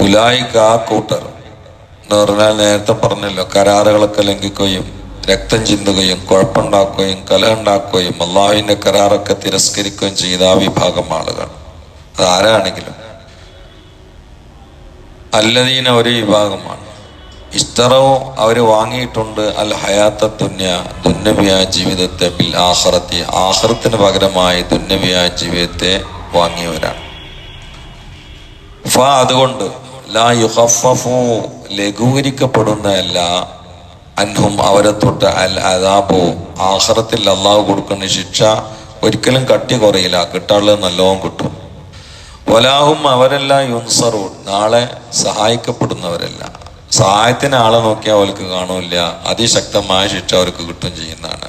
ഉലായിക്ക് ആ കൂട്ടർ എന്ന് പറഞ്ഞാൽ നേരത്തെ പറഞ്ഞല്ലോ കരാറുകളൊക്കെ ലംഘിക്കുകയും രക്തം ചിന്തുകയും കുഴപ്പമുണ്ടാക്കുകയും കലഹുണ്ടാക്കുകയും അള്ളാഹുവിന്റെ കരാറൊക്കെ തിരസ്കരിക്കുകയും ചെയ്ത ആ വിഭാഗം ആളുകൾ. അത് ആരാണെങ്കിലും. അല്ലദീന ഒരു വിഭാഗമാണ്. ഇഷ്ടറവും അവർ വാങ്ങിയിട്ടുണ്ട് അൽ ഹയാത്ത തുന്യ ദുന്നവിയായ ജീവിതത്തെ ബിൽ ആഹ്റത്തി ആഹ്റത്തിന് പകരമായി ദുന്നവിയായ ജീവിതത്തെ വാങ്ങിയവരാണ്. അതുകൊണ്ട് ലാ ലഘൂകരിക്കപ്പെടുന്നതല്ല. അൻഹും അവരെ തൊട്ട് അൽ അതാബോ ആഹ്റത്തിൽ അള്ളാഹു കൊടുക്കുന്ന ശിക്ഷ ഒരിക്കലും കട്ടി കുറയില്ല. കിട്ടാനുള്ളത് നല്ലോണം കിട്ടും. ഒലാഹും അവരല്ല യുൻസറൂൺ നാളെ സഹായിക്കപ്പെടുന്നവരല്ല. സഹായത്തിന് ആളെ നോക്കിയാൽ അവർക്ക് കാണൂല അതിശക്തമായ ശിക്ഷ അവർക്ക് കിട്ടും ചെയ്യുന്നതാണ്.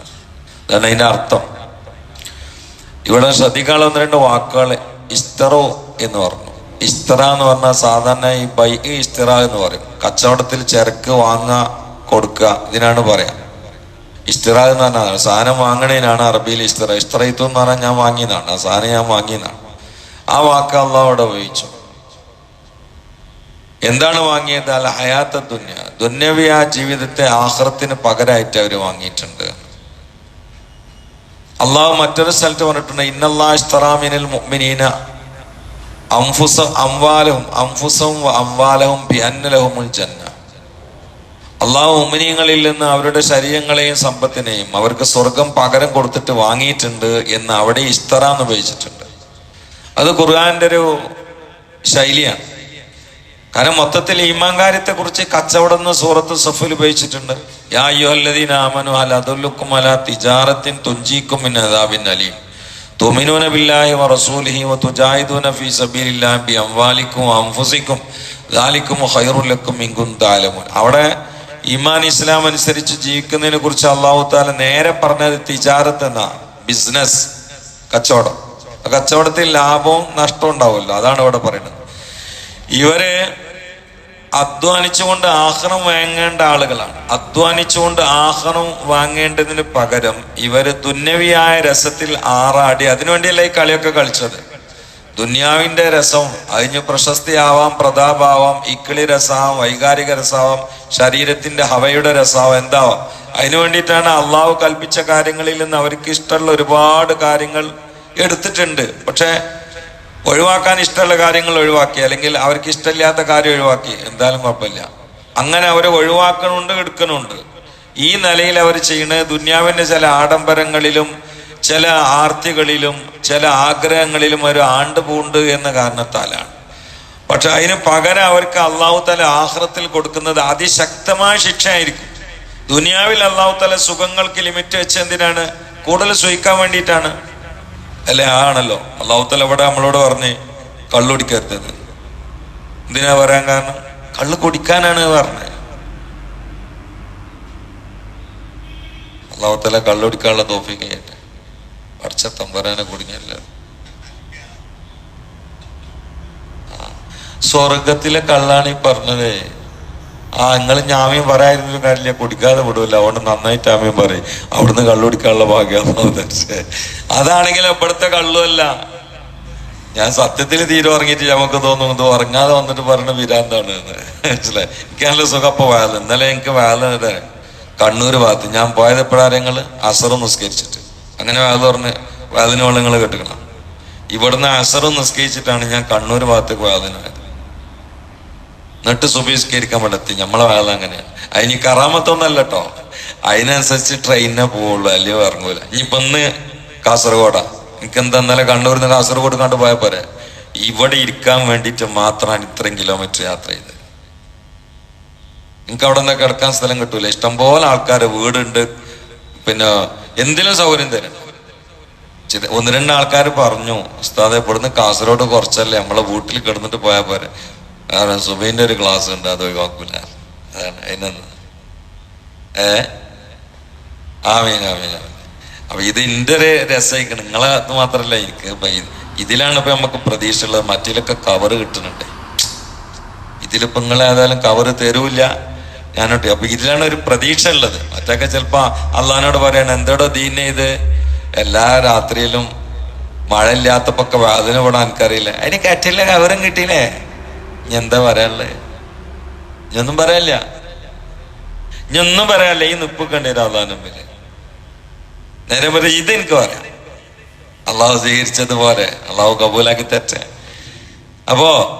അതാണ് അതിന്റെ അർത്ഥം. ഇവിടെ ശ്രദ്ധിക്കാനുള്ള ഒന്ന് രണ്ട് വാക്കുകൾ ഇസ്തറോ എന്ന് പറഞ്ഞു. ഇസ്തറ എന്ന് പറഞ്ഞാൽ സാധാരണ ഈ ബൈ ഇസ്തറ എന്ന് പറയും. കച്ചവടത്തിൽ ചരക്ക് വാങ്ങുക കൊടുക്കുക ഇതിനാണ് പറയാം. ഇസ്തറ എന്ന് പറഞ്ഞാൽ സാധനം വാങ്ങണേനാണ് അറബിയിൽ ഇസ്തറ. ഇസ്തറയിത്തു എന്ന് പറഞ്ഞാൽ ഞാൻ വാങ്ങിയതാണ്. ആ സാധനം ഞാൻ വാങ്ങിയതാണ്. ആ വാക്ക് അള്ളാഹ് അവിടെ ഉപയോഗിച്ചു. എന്താണ് വാങ്ങിയത്? അല്ല ഹയാത്ത ദുന്യ. ദുന്യവി ആ ജീവിതത്തെ ആഹ്റത്തിന് പകരമായിട്ട് അവർ വാങ്ങിയിട്ടുണ്ട്. അള്ളാഹു മറ്റൊരു സ്ഥലത്ത് പറഞ്ഞിട്ടുണ്ട് ഇന്നല്ലാ ഇസ്തറാമിനൽ മുഅ്മിനീന. അംഫുസ അംവാലഹും അംവാലഹും ജന്ന. നിന്ന് അവരുടെ ശരീരങ്ങളെയും സമ്പത്തിനെയും അവർക്ക് സ്വർഗം പകരം കൊടുത്തിട്ട് വാങ്ങിയിട്ടുണ്ട് എന്ന് അവിടെ ഇസ്തറ എന്ന് ഉപയോഗിച്ചിട്ടുണ്ട്. അത് ഖുർആന്റെ ഒരു ശൈലിയാണ്. കാരണം മൊത്തത്തിൽ ഈമാങ്കാര്യത്തെ കുറിച്ച് കച്ചവടം സൂറത്ത് സഫിൽ ഉപയോഗിച്ചിട്ടുണ്ട്. യാ യുഹല്ലദീന ആമനു അല അതുല്ലുക്കും അല തിജാറത്തിൻ തുഞ്ചീക്കും അലീം. തുമിനൂന ബില്ലാഹി വ റസൂലിഹി വ തുജാഹിദൂന ഫീ സബീലില്ലാഹി ബി അംവാലിക്കും ദാലികും ദാലിക്കും ഖൈറുൽ ലക്കും ഇൻ കുൻതും തഅലമൂൻ അവിടെ ഇമാൻ ഇസ്ലാം അനുസരിച്ച് ജീവിക്കുന്നതിനെ കുറിച്ച് അള്ളാഹു താല നേരെ പറഞ്ഞത് തിജാരത്ത് എന്നാ ബിസിനസ് കച്ചവടം. കച്ചവടത്തിൽ ലാഭവും നഷ്ടവും ഉണ്ടാവുമല്ലോ അതാണ് ഇവിടെ പറയുന്നത്. ഇവർ അധ്വാനിച്ചുകൊണ്ട് ആഹ്റം വാങ്ങേണ്ട ആളുകളാണ്. അധ്വാനിച്ചുകൊണ്ട് ആഹ്റം വാങ്ങേണ്ടതിന് പകരം ഇവർ ദുന്യവിയായ രസത്തിൽ ആറാടി. അതിനുവേണ്ടിയല്ല ഈ കളിയൊക്കെ കളിച്ചത്? ദുന്യാവിന്റെ രസം അതിന് പ്രശസ്തിയാവാം പ്രതാപാവാം ഇക്കിളി രസാവാം വൈകാരിക രസാവാം ശരീരത്തിന്റെ ഹവയുടെ രസാവാം എന്താവാം? അതിനു വേണ്ടിയിട്ടാണ് അള്ളാഹു കൽപ്പിച്ച കാര്യങ്ങളിൽ നിന്ന് അവർക്ക് ഇഷ്ടമുള്ള ഒരുപാട് കാര്യങ്ങൾ എടുത്തിട്ടുണ്ട്. പക്ഷെ ഒഴിവാക്കാൻ ഇഷ്ടമുള്ള കാര്യങ്ങൾ ഒഴിവാക്കി അല്ലെങ്കിൽ അവർക്ക് ഇഷ്ടമില്ലാത്ത കാര്യം ഒഴിവാക്കി എന്തായാലും കുഴപ്പമില്ല. അങ്ങനെ അവരെ ഒഴിവാക്കണുണ്ട് എടുക്കണുണ്ട്. ഈ നിലയിൽ അവർ ചെയ്യുന്നത് ദുന്യാവിന്റെ ചില ആഡംബരങ്ങളിലും ചില ആർത്തികളിലും ചില ആഗ്രഹങ്ങളിലും ഒരു ആണ്ട് പൂണ്ട് എന്ന കാരണത്താലാണ്. പക്ഷെ അതിന് പകരം അവർക്ക് അള്ളാഹു തല ആഹ്റത്തിൽ കൊടുക്കുന്നത് അതിശക്തമായ ശിക്ഷയായിരിക്കും. ദുനിയാവിൽ അള്ളാഹു തല സുഖങ്ങൾക്ക് ലിമിറ്റ് വെച്ച് എന്തിനാണ്? കൂടുതൽ സുഖിക്കാൻ വേണ്ടിയിട്ടാണ്. അല്ലെ? ആണല്ലോ. അള്ളാഹുത്തല ഇവിടെ നമ്മളോട് പറഞ്ഞ് കള്ളു കുടിക്കരുത്. എന്തിനാ പറയാൻ കാരണം? കള്ള് കുടിക്കാനാണ് പറഞ്ഞത്. അള്ളാഹുത്തല കള്ളു കുടിക്കാനുള്ള തോഫിക്കട്ടെ പഠിച്ച തമ്പരാനെ കുടുങ്ങിയല്ല? സ്വർഗത്തിലെ കള്ളാണ് ഈ പറഞ്ഞത്. ആ നിങ്ങൾ ഞാമ്യം പറയാതിരുന്നൊരു കാര്യമില്ല കുടിക്കാതെ വിടൂല. അതുകൊണ്ട് നന്നായിട്ട് ആമ്യം പറയും. അവിടുന്ന് കള്ളു കുടിക്കാനുള്ള ഭാഗ്യം അതാണെങ്കിൽ ഇവിടുത്തെ കള്ളുമല്ല ഞാൻ സത്യത്തിൽ തീരെ ഉറങ്ങിയിട്ട് നമുക്ക് തോന്നും ഇത് ഉറങ്ങാതെ വന്നിട്ട് പറഞ്ഞ വിരാന്താണ് മനസ്സിലായി? എനിക്ക് നല്ല സുഖപ്പ വയൽ. ഇന്നലെ എനിക്ക് വയൽ കണ്ണൂർ ഭാഗത്ത് ഞാൻ പോയത് എപ്പോഴാരങ്ങൾ അസറും നിസ്കരിച്ചിട്ട്. അങ്ങനെ വയൽ പറഞ്ഞ് വയലിന് വെള്ളങ്ങൾ കെട്ടുക്കണം. ഇവിടുന്ന് അസറും നിസ്കരിച്ചിട്ടാണ് ഞാൻ കണ്ണൂർ ഭാഗത്തേക്ക് വയലിനായത് എന്നിട്ട് സുബീസ്കരിക്കാൻ പറ്റത്തി. നമ്മളെ വേള അങ്ങനെയാണ് അതിന് കറാമത്തൊന്നല്ല കേട്ടോ അതിനനുസരിച്ച് ട്രെയിനിനെ പോവുള്ളൂ അല്ലയോ ഇറങ്ങൂല ഇനിയിപ്പൊ ഇന്ന് കാസർഗോഡാ. എനിക്ക് എന്താ ഇന്നലെ കണ്ണൂരിൽ നിന്ന് കാസർഗോഡ് കണ്ടു പോയ പോരെ. ഇവിടെ ഇരിക്കാൻ വേണ്ടിയിട്ട് മാത്രമാണ് ഇത്രയും കിലോമീറ്റർ യാത്ര ചെയ്തത്. നിങ്ങൾക്ക് അവിടെ നിന്ന് കിടക്കാൻ സ്ഥലം കിട്ടൂല. ഇഷ്ടംപോലെ ആൾക്കാർ വീടുണ്ട്. പിന്നെ എന്തിനും സൗകര്യം തരും. ഒന്ന് രണ്ട് ആൾക്കാർ പറഞ്ഞു ഉസ്താദെ ഇവിടുന്ന് കാസർഗോഡ് കുറച്ചല്ലേ? നമ്മളെ വീട്ടിൽ കിടന്നിട്ട് പോയാൽ പോരെ. കാരണം സുബൈന്റെ ഒരു ക്ലാസ് ഉണ്ട് അത് ഒഴിവാക്കൂല അതാണ് അതിനൊന്ന് ഏ? ആമീൻ ആമീൻ അപ്പൊ ഇത് എന്റെ ഒരു രസമായിരിക്കും. നിങ്ങളെ അത് മാത്രല്ല എനിക്ക് ഇതിലാണ് ഇപ്പൊ നമുക്ക് പ്രതീക്ഷ ഉള്ളത് മറ്റിലൊക്കെ കവർ കിട്ടുന്നുണ്ട്. ഇതിലിപ്പോ നിങ്ങൾ ഏതായാലും കവർ തരൂല്ല. ഞാനോട്ടെ അപ്പൊ ഇതിലാണ് ഒരു പ്രതീക്ഷ ഉള്ളത്. മറ്റൊക്കെ ചിലപ്പോ അള്ളഹാനോട് പറയണം എന്തോടോ ദീനെ ഇത്? എല്ലാ രാത്രിയിലും മഴ ഇല്ലാത്തപ്പൊക്കെ വേദന വിടാൻ എനിക്കറിയില്ല. അതിന് കറ്റില്ല കവറും കിട്ടിയില്ലേ എന്താ പറയാനുള്ളത് ഞാനൊന്നും പറയാനില്ല. ഞാനൊന്നും പറയാനില്ല. ഈ നിപ്പ് കണ്ടേ അള്ളാഹ് മുമ്പിൽ. നേരെ പോലെ ഇത് എനിക്ക് പറയാം. അള്ളാഹു സ്വീകരിച്ചതുപോലെ അള്ളാഹു കബൂലാക്കി തെറ്റേ അപ്പോ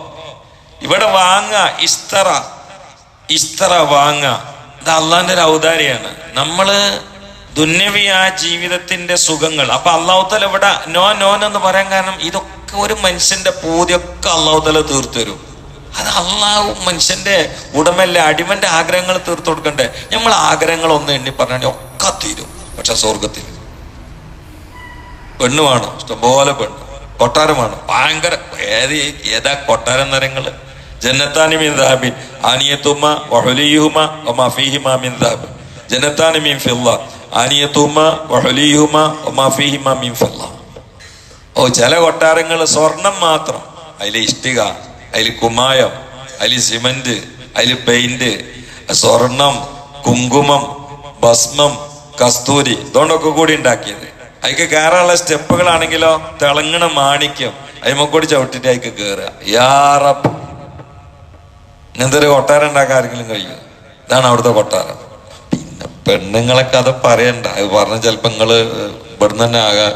ഇവിടെ വാങ്ങ ഇസ്തറ ഇസ്തറ വാങ്ങ ഇത് അള്ളാന്റെ ഒരു ഔദാര്യാണ്. നമ്മൾ ദുന്യവിയ ജീവിതത്തിന്റെ സുഖങ്ങൾ. അപ്പൊ അള്ളാഹുത്തല ഇവിടെ നോ നോൻ എന്ന് പറയാൻ കാരണം ഇതൊക്കെ ഒരു മനുഷ്യന്റെ പൂതിയൊക്കെ അള്ളാഹുത്തല തീർത്തു തരും. അത് അള്ളാഹു മനുഷ്യന്റെ ഉടമല്ല അടിമന്റെ ആഗ്രഹങ്ങൾ തീർത്തു കൊടുക്കണ്ടേ? നമ്മൾ ആഗ്രഹങ്ങൾ ഒന്ന് എണ്ണി പറഞ്ഞാൽ ഒക്കെ തീരും. പക്ഷെ സ്വർഗത്തിൽ പെണ്ണ് വേണം. ഇഷ്ടംപോലെ പെണ്ണ്. കൊട്ടാരം വേണം. ഭയങ്കര ഏത് ഏതാ കൊട്ടാരം നരങ്ങൾ ജന്നത്താനി മീൻ ദാബിൻ ആനിയത്തുമ്മ വഹുലിയുഹുമ വമാ ഫീഹിമ മിൻ ദാബ്. ജന്നത്താനി മീൻ ഫില്ല. ആനിയത്തുമ്മ വഹുലിയുഹുമ മീൻ മിൻ ഫില്ല. ഓ ചില കൊട്ടാരങ്ങൾ സ്വർണം മാത്രം. അതിലെ ഇഷ്ടിക അതിൽ കുമായം അതിൽ സിമന്റ് അതിൽ പെയിന്റ് സ്വർണം കുങ്കുമം ഭസ്മം കസ്തൂരി ഇതുകൊണ്ടൊക്കെ കൂടി ഉണ്ടാക്കിയത്. അതിക്ക് കയറാനുള്ള സ്റ്റെപ്പുകളാണെങ്കിലോ തിളങ്ങണ മാണിക്യം അതിമക്കൂടി ചവിട്ടിട്ട് അതിക്ക് കയറുക. യാറപ്പ് ഇങ്ങനത്തെ ഒരു കൊട്ടാരം ഉണ്ടാക്കാൻ ആരെങ്കിലും കഴിയും? ഇതാണ് അവിടുത്തെ കൊട്ടാരം. പിന്നെ പെണ്ണുങ്ങളെ കഥ പറയണ്ട. അത് പറഞ്ഞ ചിലപ്പോ നിങ്ങൾ ഇവിടുന്ന് തന്നെ ആകെ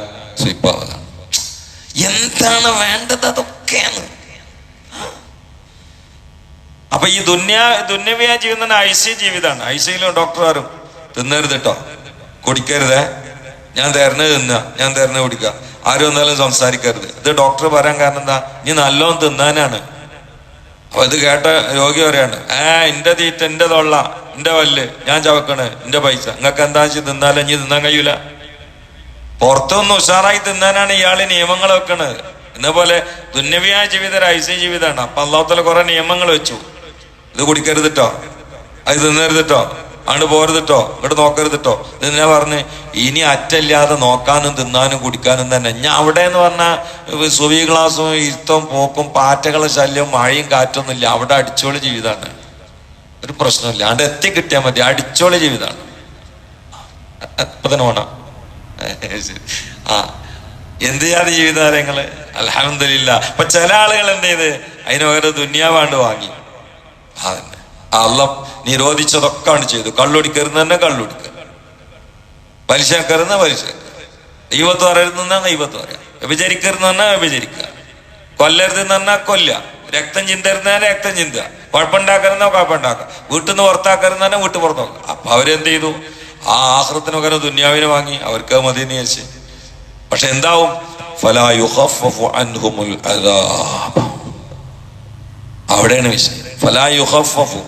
സ്വീപ്പാവുക. എന്താണ് വേണ്ടത്? അതൊക്കെയാണ്. അപ്പൊ ഈ ദുന്യാ ദുന്യവ്യാ ജീവിതം തന്നെ ഐസി ജീവിതമാണ് ഐസിയിലും ഡോക്ടർമാരും തിന്നരുത് കേട്ടോ കുടിക്കരുതേ. ഞാൻ തരണേ തിന്നുക ഞാൻ തരണ കുടിക്കുക ആരും ഒന്നാലും സംസാരിക്കരുത്. ഇത് ഡോക്ടർ പറയാൻ കാരണം എന്താ? നീ നല്ലോണം തിന്നാനാണ്. അപ്പൊ ഇത് കേട്ട രോഗി പറയാണ് ഏ എന്റെ തീറ്റ എന്റെ തൊള്ള എന്റെ വല്ല് ഞാൻ ചവക്കണ് എന്റെ പൈസ. നിങ്ങൾക്ക് എന്താ വെച്ചാൽ തിന്നാലും? ഇനി തിന്നാൻ കഴിയൂല. പുറത്തൊന്ന് ഉഷാറായി തിന്നാനാണ് ഇയാൾ നിയമങ്ങൾ വെക്കണത് എന്ന പോലെ ദുന്യവിയായ ജീവിതം ഐസി ജീവിതമാണ് അപ്പൊ അള്ളാഹുത്തല കുറെ നിയമങ്ങൾ വെച്ചു. ഇത് കുടിക്കരുത് ട്ടോ അത് തിന്നരുത് ട്ടോ ആണ് പോരുത് ട്ടോ ഇങ്ങോട്ട് നോക്കരുത് ട്ടോ ഇത് ഞാൻ പറഞ്ഞ് ഇനി അറ്റല്ലാതെ നോക്കാനും തിന്നാനും കുടിക്കാനും തന്നെ. ഞാൻ അവിടെ എന്ന് പറഞ്ഞാൽ സുവി ഗ്ലാസും ഇരുത്തം പോക്കും പാറ്റകളെ ശല്യവും മഴയും കാറ്റൊന്നും ഇല്ല. അവിടെ അടിച്ചോളി ജീവിതമാണ് ഒരു പ്രശ്നമില്ല അവിടെ എത്തി കിട്ടിയാൽ മതി. അടിച്ചോളി ജീവിതമാണ് അപ്പൊ ആ. എന്ത് ചെയ്യാതെ ജീവിതാരങ്ങൾ അലഹമില്ല അപ്പൊ ചില ആളുകൾ എന്ത് ചെയ്ത്? അതിന് പകരം ദുന്യാവാണ്ട് വാങ്ങി. അതന്നെ അല്ല നീ രോധിച്ചതൊക്കെയാണ് ചെയ്തു. കള്ളൊടിക്കരുന്ന തന്നെ കള്ളുടിക്കുക പലിശക്കരുന്ന പലിശ ദൈവത്ത് പറയരുതെന്ന് ദൈവത്ത് പറയാം വിഭചരിക്കരുന്ന തന്നെ വ്യഭിചരിക്കുക കൊല്ലരുതെന്ന് കൊല്ല. രക്തം ചിന്തരുന്ന രക്തം ചിന്തുക. കുഴപ്പമുണ്ടാക്കരുന്ന കുഴപ്പമുണ്ടാക്കുക. വീട്ടിൽ നിന്ന് പുറത്താക്കരുന്ന തന്നെ വീട്ടിൽ പുറത്തു അപ്പൊ അവരെന്ത് ചെയ്തു? ആ ആഹൃത്തിന് പകരം ദുന്യാവിനെ വാങ്ങി. അവർക്ക് മതി മതി വിചാരിച്ച്. പക്ഷെ എന്താവും? ഫലാ അൻഹുമുൽ അദാബ്. അവിടെയാണ് വിഷയം. ഫലാ യുഖഫഫു.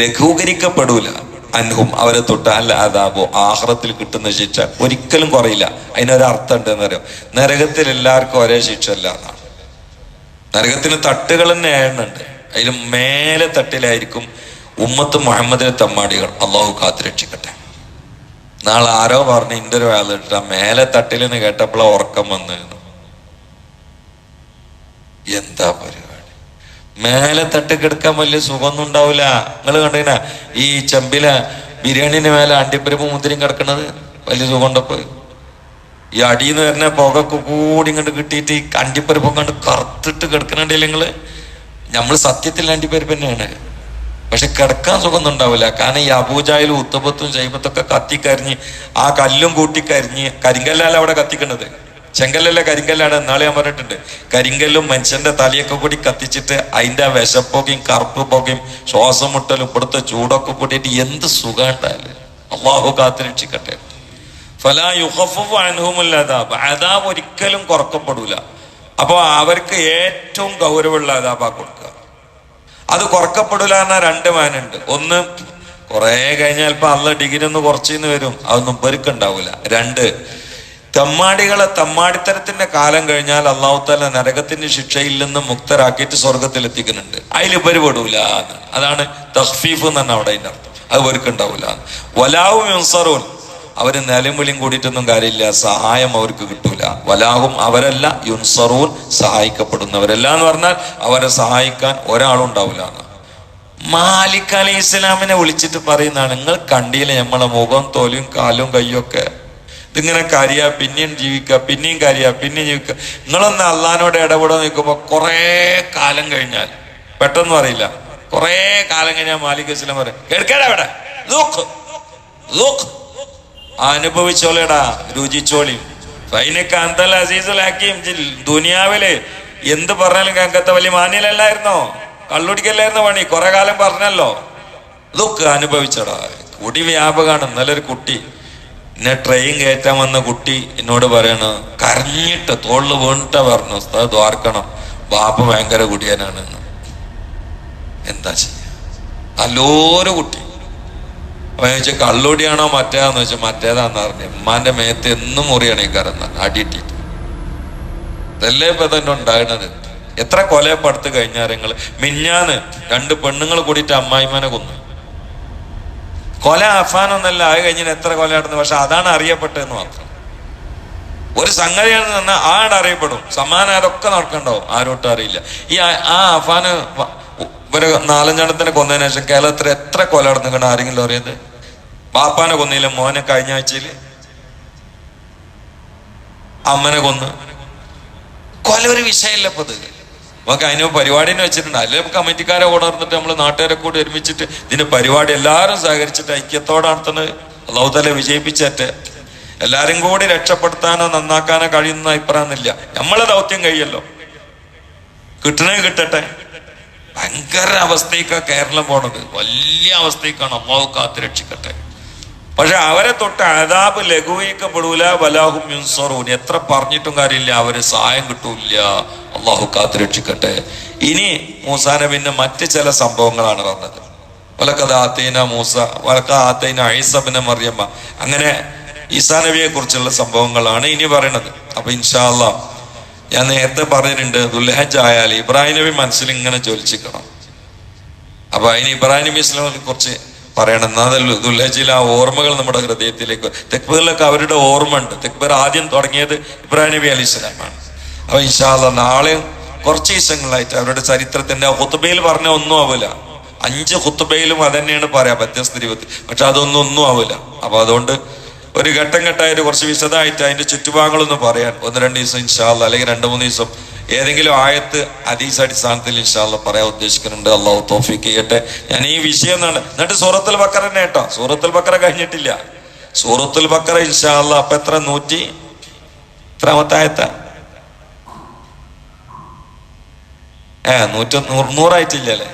ലഘൂകരിക്കപ്പെടൂല. അൻഹും അവരെ തൊട്ട് അല്ല അതാബോ ആഹ്റത്തിൽ കിട്ടുന്ന ശിക്ഷ ഒരിക്കലും കുറയില്ല. അതിനൊരർത്ഥം ഉണ്ട് എന്നറിയാം നരകത്തിൽ എല്ലാവർക്കും ഒരേ ശിക്ഷ അല്ല എന്നാണ്. നരകത്തിന് തട്ടുകൾ തന്നെ ഏഴുന്നുണ്ട് അതിൽ മേലെ തട്ടിലായിരിക്കും ഉമ്മത്ത് മുഹമ്മദിനെ തമ്മാടികൾ. അള്ളാഹു കാത്തുരക്ഷിക്കട്ടെ നാളെ ആരോ പറഞ്ഞു ഇന്റെ ഒരു വേല മേലെ തട്ടിലെന്ന് കേട്ടപ്പോഴാ ഉറക്കം വന്നു എന്താ പരിപാടി? മേലെ തട്ട് കിടക്കാൻ വലിയ സുഖമൊന്നും ഉണ്ടാവില്ല. നിങ്ങൾ കണ്ടിന ഈ ചെമ്പില ബിരിയാണിന് മേലെ അണ്ടിപ്പരിപ്പ് മുന്തിരിയും കിടക്കണത് വലിയ സുഖം ഉണ്ടപ്പോ ഈ അടിയിൽ നിന്ന് വരുന്ന പുകക്ക് കൂടി ഇങ്ങോട്ട് കിട്ടിയിട്ട് ഈ അണ്ടിപ്പരിപ്പും കണ്ട് കറുത്തിട്ട് കിടക്കണുണ്ടല്ലേ നിങ്ങൾ? നമ്മൾ സത്യത്തിൽ അണ്ടിപ്പരിപ്പ് തന്നെയാണ്. പക്ഷെ കിടക്കാൻ സുഖമൊന്നും ഉണ്ടാവില്ല. കാരണം ഈ അബൂജായാലും ഉത്തപത്തും ശൈബത്തൊക്കെ കത്തിക്കരിഞ്ഞ് ആ കല്ലും കൂട്ടിക്കരിഞ്ഞ് കരിങ്കല്ലാണ് അവിടെ കത്തിക്കണത് ചെങ്കല്ലല്ല കരിങ്കല്ലാണ്? എന്നാളെ ഞാൻ പറഞ്ഞിട്ടുണ്ട്. കരിങ്കല്ലും മനുഷ്യന്റെ തലയൊക്കെ കൂടി കത്തിച്ചിട്ട് അതിന്റെ വിശപ്പൊക്കെയും കറുപ്പ് പുകയും ശ്വാസം മുട്ടലും ഇവിടുത്തെ ചൂടൊക്കെ കൂട്ടിയിട്ട് എന്ത് സുഖം ഉണ്ടായാലും അള്ളാഹു കാത്തിരക്ഷിക്കട്ടെ. ഫലാ യുഖഫഫു അൻഹുമുൽ അദാബ്. അദാബ് ഒരിക്കലും കുറക്കപ്പെടൂല. അപ്പൊ അവർക്ക് ഏറ്റവും ഗൗരവമുള്ള അദാബാ കൊടുക്കുക. അത് കുറക്കപ്പെടൂല എന്ന രണ്ട് മാനുണ്ട്. ഒന്ന് കുറെ കഴിഞ്ഞാൽ ഇപ്പൊ അല്ല ഡിഗ്രി ഒന്ന് കുറച്ചിന്ന് വരും. അതൊന്നും പെരുക്കുണ്ടാവില്ല രണ്ട് തെമ്മാടികളെ തമ്മാടിത്തരത്തിന്റെ കാലം കഴിഞ്ഞാൽ അള്ളാഹുത്താല നരകത്തിന്റെ ശിക്ഷയിൽ നിന്ന് മുക്തരാക്കിയിട്ട് സ്വർഗത്തിൽ എത്തിക്കുന്നുണ്ട് അതിൽ പരിപെടൂല അതാണ് തഹ്ഫീഫ് എന്ന് തന്നെ അവിടെ അർത്ഥം. അത് പെരുക്കുണ്ടാവില്ല വലാവും യുൻസറൂൻ. അവർ നിലവിളിയും കൂടിയിട്ടൊന്നും കാര്യമില്ല. സഹായം അവർക്ക് കിട്ടൂല. വലാഹും അവരല്ല യുൻസറൂൻ സഹായിക്കപ്പെടുന്നവരല്ല എന്ന് പറഞ്ഞാൽ അവരെ സഹായിക്കാൻ ഒരാളും ഉണ്ടാവില്ല മാലിക് അലി ഇസ്ലാമിനെ വിളിച്ചിട്ട് പറയുന്നതാണ് നിങ്ങൾ കണ്ടില്ല നമ്മളെ മുഖം തോലും കാലും കയ്യും ഒക്കെ? ഇതിങ്ങനെ കാര്യ പിന്നെയും ജീവിക്കുക പിന്നെയും കാര്യ പിന്നെയും ജീവിക്കുക നിങ്ങളൊന്ന് അള്ളഹാനോട് ഇടപെടാൻ നിൽക്കുമ്പോൾ കുറേ കാലം കഴിഞ്ഞാൽ പെട്ടെന്ന് അറിയില്ല കുറേ കാലം കഴിഞ്ഞാൽ മാലിക് ഇസ്ലാം പറയും കേൾക്കേടാ ഇവിടെ? നോക്ക് അനുഭവിച്ചോളേടാ രുചിച്ചോളി. ഫൈനക്ക് അസീസലാക്കിയും ദുനിയാവിൽ എന്ത് പറഞ്ഞാലും കേൾക്കത്ത വലിയ മാന്യലല്ലായിരുന്നോ കള്ളുടിക്കല്ലായിരുന്നോ പണി? കുറെ കാലം പറഞ്ഞല്ലോ. ലൂക്ക് അനുഭവിച്ചടാ. കുടി വ്യാപകമാണ്. നല്ലൊരു കുട്ടി എന്നെ ട്രെയിൻ കയറ്റാൻ വന്ന കുട്ടി എന്നോട് പറയണ കരഞ്ഞിട്ട് തോളിൽ വീണിട്ട പറഞ്ഞു ഉസ്താദ് ദ്വാർക്കണം ബാപ്പ ഭയങ്കര കുടിയനാണ് എന്താ ചെയ്യ? നല്ലോരു കുട്ടി. അപ്പൊ ചോദിച്ചാൽ കള്ളുടിയാണോ മറ്റേതാന്ന്? വെച്ചാൽ മറ്റേതാന്ന് പറഞ്ഞു. ഉമ്മാന്റെ മേത്ത് എന്നും മുറിയാണ് ഈ അടിയിട്ടിട്ട്. ഇതല്ലേ ഇപ്പൊ തന്നെ ഉണ്ടാകുന്നത് എത്ര കൊലയപ്പെടുത്ത് കഴിഞ്ഞാൽ നിങ്ങൾ? മിഞ്ഞാന്ന് രണ്ട് പെണ്ണുങ്ങൾ കൂടിയിട്ട് അമ്മായിമാനെ കൊന്നു. കൊല അഫാനൊന്നല്ല അത് കഴിഞ്ഞിട്ട് എത്ര കൊല നടന്നു പക്ഷെ അതാണ് അറിയപ്പെട്ടതെന്ന് മാത്രം. ഒരു സംഗതിയാണ് പറഞ്ഞാൽ ആട് അറിയപ്പെടും. സമാനം അതൊക്കെ നടക്കണ്ടാവും ആരോട്ടും അറിയില്ല. ഈ ആ- അഫാന് ഒരു നാലഞ്ചെണ്ണത്തിനെ കൊന്നതിന് ശേഷം കേരളത്തിൽ എത്ര കൊല നടന്നിക്കണം ആരെങ്കിലും അറിയത്? ബാപ്പാനെ കൊന്നില്ല മോനെ കഴിഞ്ഞ ആഴ്ചയിൽ അമ്മനെ കൊന്ന്? കൊല ഒരു വിഷയമില്ല ഇപ്പൊ നമുക്ക് അതിന് പരിപാടിനെ വെച്ചിട്ടുണ്ട്. അല്ലെ കമ്മിറ്റിക്കാരെ ഉണർന്നിട്ട് നമ്മൾ നാട്ടുകാരെ കൂടി ഒരുമിച്ചിട്ട് ഇതിന് പരിപാടി എല്ലാവരും സഹകരിച്ചിട്ട് ഐക്യത്തോടെ നടത്തുന്നത് അള്ളാഹുതല വിജയിപ്പിച്ചേറ്റ്. എല്ലാരും കൂടി രക്ഷപ്പെടുത്താനോ നന്നാക്കാനോ കഴിയുന്ന അഭിപ്രായമൊന്നുമില്ല. നമ്മളെ ദൗത്യം കഴിയല്ലോ. കിട്ടണേ കിട്ടട്ടെ. ഭയങ്കര അവസ്ഥയ്ക്കാണ് കേരളം പോണത്. വലിയ അവസ്ഥയ്ക്കാണ് അമ്മാവ് കാത്തു രക്ഷിക്കട്ടെ. പക്ഷെ അവരെ തൊട്ട് അതാബ് ലഘുവിക്കപ്പെടൂല വലാഹും യുൻസറൂൻ. എത്ര പറഞ്ഞിട്ടും കാര്യമില്ല അവർ സഹായം കിട്ടൂല അള്ളാഹു കാത്ത് രക്ഷിക്കട്ടെ. ഇനി മൂസാനബിന്റെ മറ്റ് ചില സംഭവങ്ങളാണ് പറഞ്ഞത്. വലക്കഥ ആത്തൈന മൂസ വലക്ക ആത്തൈന ഐസബിന മറിയമ്മ അങ്ങനെ ഈസാ നബിയെ കുറിച്ചുള്ള സംഭവങ്ങളാണ് ഇനി പറയണത്. അപ്പൊ ഇൻഷാല്ല ഞാൻ നേരത്തെ പറഞ്ഞിട്ടുണ്ട് ദുൽഹജ് ആയാൽ ഇബ്രാഹിം നബി മനസ്സിൽ ഇങ്ങനെ ജ്വലിച്ചിക്കണം അപ്പൊ അതിന് ഇബ്രാഹിം നബി ഇസ്ലാമിനെ കുറിച്ച് പറയണം. എന്നാൽ ദുൽഹജിൽ ആ ഓർമ്മകൾ നമ്മുടെ ഹൃദയത്തിലേക്ക് തെക്ബറിലൊക്കെ അവരുടെ ഓർമ്മ ഉണ്ട് തെക്ബർ ആദ്യം തുടങ്ങിയത് ഇബ്രാഹിം നബി അലി ഇസ്ലാമാണ് അപ്പൊ ഇൻഷാല്ല നാളെ കുറച്ച് ദിവസങ്ങളായിട്ട് അവരുടെ ചരിത്രത്തിന്റെ ഹുത്തുബയിൽ പറഞ്ഞ ഒന്നും ആവില്ല അഞ്ച് ഹുത്തുബയിലും അതന്നെയാണ് പറയാ വ്യത്യസ്ത രൂപത്തിൽ. പക്ഷെ അതൊന്നും ഒന്നും ആവില്ല അപ്പൊ അതുകൊണ്ട് ഒരു ഘട്ടം ഘട്ടമായിട്ട് കുറച്ച് വിശദമായിട്ട് അതിന്റെ ചുറ്റുഭാഗങ്ങളൊന്ന് പറയാൻ ഒന്ന് രണ്ട് ദിവസം ഇൻഷാല്ല അല്ലെങ്കിൽ രണ്ട് മൂന്ന് ദിവസം ഏതെങ്കിലും ആയത്ത് അതീസ് അടിസ്ഥാനത്തിൽ ഇൻഷാല്ല പറയാൻ ഉദ്ദേശിക്കുന്നുണ്ട്. അള്ളാഹു തോഫിക്ക് ചെയ്യട്ടെ. ഞാൻ ഈ വിഷയം എന്നാണ് എന്നിട്ട് സൂറത്തുൽ ബക്കറ തന്നെ കേട്ടോ. സൂറത്തുൽ ബക്കറ കഴിഞ്ഞിട്ടില്ല. സൂറത്തുൽ ബക്കറ ഇൻഷാല്ല അപ്പൊ എത്ര? നൂറ്റി? ഇത്രാമത്തായത്ത ഏ നൂറ്റ നൂറ് നൂറായിട്ടില്ലല്ലേ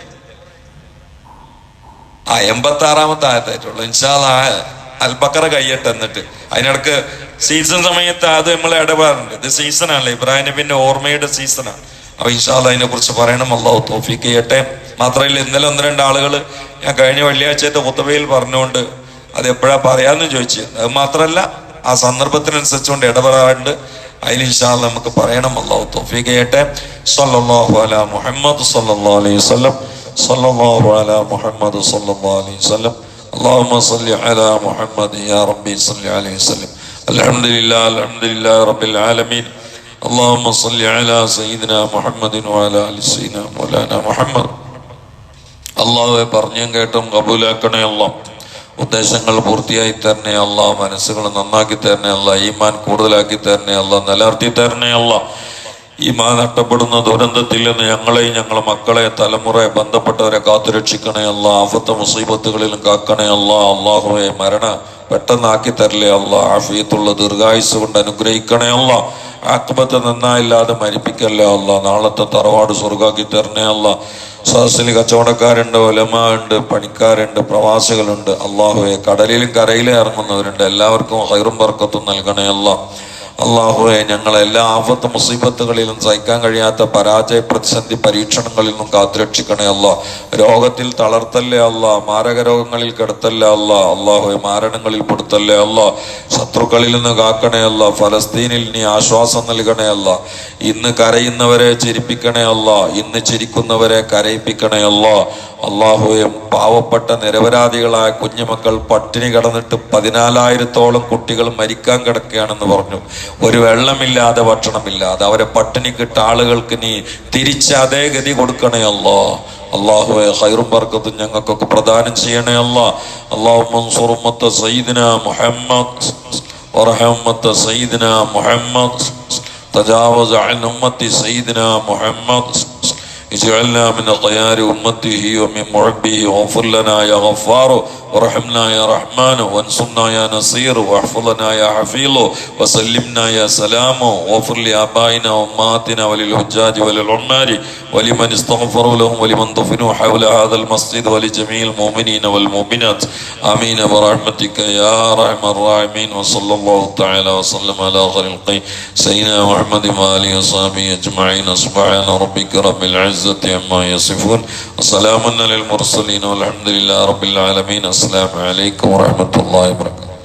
ആ എൺപത്തി ആറാമത്തെ ആയത്തായിട്ടുള്ളൂ ഇൻഷാല്ല അൽബക്കറ കയ്യട്ടെ എന്നിട്ട്. അതിനിടക്ക് സീസൺ സമയത്ത് അത് നമ്മൾ ഇടപാടുണ്ട് ഇത് സീസണാണല്ലോ ഇബ്രാഹിം നബിന്റെ ഓർമ്മയുടെ സീസണാണ് അപ്പൊ ഇൻഷാല്ല അതിനെ കുറിച്ച് പറയണം അള്ളാഹു തോഫിക്ക് ചെയ്യട്ടെ മാത്രമല്ല ഇന്നലെ ഒന്ന് രണ്ട് ആളുകൾ ഞാൻ കഴിഞ്ഞ വെള്ളിയാഴ്ചത്തെ കുത്തബയിൽ പറഞ്ഞുകൊണ്ട് അത് എപ്പോഴാ പറയാന്ന് ചോദിച്ചു അത് മാത്രമല്ല ആ സന്ദർഭത്തിനനുസരിച്ചുകൊണ്ട് ഇടപെടാറുണ്ട് അതിൽ ഇൻഷാല്ല നമുക്ക് പറയണം അള്ളാഹു തോഫിക്ക് ചെയ്യട്ടെ സല്ലല്ലാഹു അലാ മുഹമ്മദ് സല്ലല്ലാഹു അലൈഹി വസല്ലം സല്ലല്ലാഹു അലാ മുഹമ്മദ് സല്ലല്ലാഹു അലൈഹി വസല്ലം اللهم صل على محمد يا ربي صل عليه وسلم الحمد لله الحمد لله رب العالمين اللهم صل على سيدنا محمد وعلى ال سيدنا مولانا محمد അള്ളാഹുവെ പറഞ്ഞും കേട്ടും കബൂലാക്കണേ അല്ല ഉദ്ദേശങ്ങൾ പൂർത്തിയായി തരണേ അല്ല മനസ്സുകൾ നന്നാക്കി തരണേ അല്ല ഈമാൻ കൂടുതലാക്കി തരണേ അല്ല നിലർത്തി തരണേ അല്ല ഈമാൻ നഷ്ടപ്പെടുന്ന ദുരന്തത്തിൽ നിന്ന് ഞങ്ങളെയും ഞങ്ങളെ മക്കളെ തലമുറയെ ബന്ധപ്പെട്ടവരെ കാത്തുരക്ഷിക്കണേ അല്ല ആഫത്ത് മുസീബത്തുകളിലും കാക്കണേ അല്ല. അള്ളാഹുവെ മരണ പെട്ടെന്നാക്കി തരലേ അല്ല. ആഫിയത്തുള്ള ദീർഘായുസ് കൊണ്ട് അനുഗ്രഹിക്കണേ അല്ല. ആത്മത്തെ നന്നായില്ലാതെ മരിപ്പിക്കല്ലേ അല്ല. നാളത്തെ തറവാട് സ്വർഗാക്കി തരണേ അല്ല. സദസ്സിൽ കച്ചവടക്കാരുണ്ട് ഒലമ ഉണ്ട് പണിക്കാരുണ്ട് പ്രവാസികളുണ്ട്. അള്ളാഹുവെ കടലിലും കരയിലും ഇറങ്ങുന്നവരുണ്ട്. എല്ലാവർക്കും ഹൈറും ബർക്കത്തും നൽകണേ അല്ല. അള്ളാഹുവെ ഞങ്ങളെ എല്ലാ ആപത്ത് മുസീബത്തുകളിലും സഹിക്കാൻ കഴിയാത്ത പരാജയ പ്രതിസന്ധി പരീക്ഷണങ്ങളിൽ നിന്നും കാത്തുരക്ഷിക്കണേ അല്ല രോഗത്തിൽ തളർത്തല്ലേ അല്ല മാരക രോഗങ്ങളിൽ കിടത്തല്ലേ അല്ല അള്ളാഹുവെ മാരണങ്ങളിൽ പെടുത്തല്ലേ അല്ല ശത്രുക്കളിൽ നിന്ന് കാക്കണേ അല്ല ഫലസ്തീനിൽ നീ ആശ്വാസം നൽകണേ അല്ല ഇന്ന് കരയുന്നവരെ ചിരിപ്പിക്കണേ അല്ല ഇന്ന് ചിരിക്കുന്നവരെ കരയിപ്പിക്കണേ അല്ല അള്ളാഹുവെ പാവപ്പെട്ട നിരപരാധികളായ കുഞ്ഞുമക്കൾ പട്ടിണി കടന്നിട്ട് പതിനാലായിരത്തോളം കുട്ടികൾ മരിക്കാൻ കിടക്കുകയാണെന്ന് പറഞ്ഞു. ഒരു വെള്ളമില്ലാതെ ഭക്ഷണമില്ലാതെ അവരെ പട്ടിണിക്കിട്ട ആളുകൾക്ക് നീ തിരിച്ച് അതേ ഗതി കൊടുക്കണേ അല്ലോ അള്ളാഹുവെ ഹൈറും ബർക്കത്തും ഞങ്ങൾക്കൊക്കെ പ്രദാനം ചെയ്യണേ അല്ല അള്ളാഹു മൻസുറുമത്ത സയ്യിദിന മുഹമ്മദ് ورحمة سيدنا محمد تجاوز عن أمة سيدنا محمد اجعلنا من خيار أمته ومن محبه واغفر لنا يا غفار وارحمنا يا رحمن وانصرنا يا نصير واحفظنا يا حفيظ وسلمنا يا سلام واغفر لآبائنا وأمهاتنا وللحجاج وللعمال ولمن استغفروا لهم ولمن دفنوا حول هذا المسجد ولجميع المؤمنين والمؤمنات. آمين برحمتك يا أرحم الراحمين وصلى الله تعالى وسلم على خلق سيدنا محمد وآله وصحبه أجمعين. سبحان ربك رب العزة عما يصفون. وسلام على المرسلين والحمد لله رب العالمين. السلام عليكم ورحمة الله وبركاته.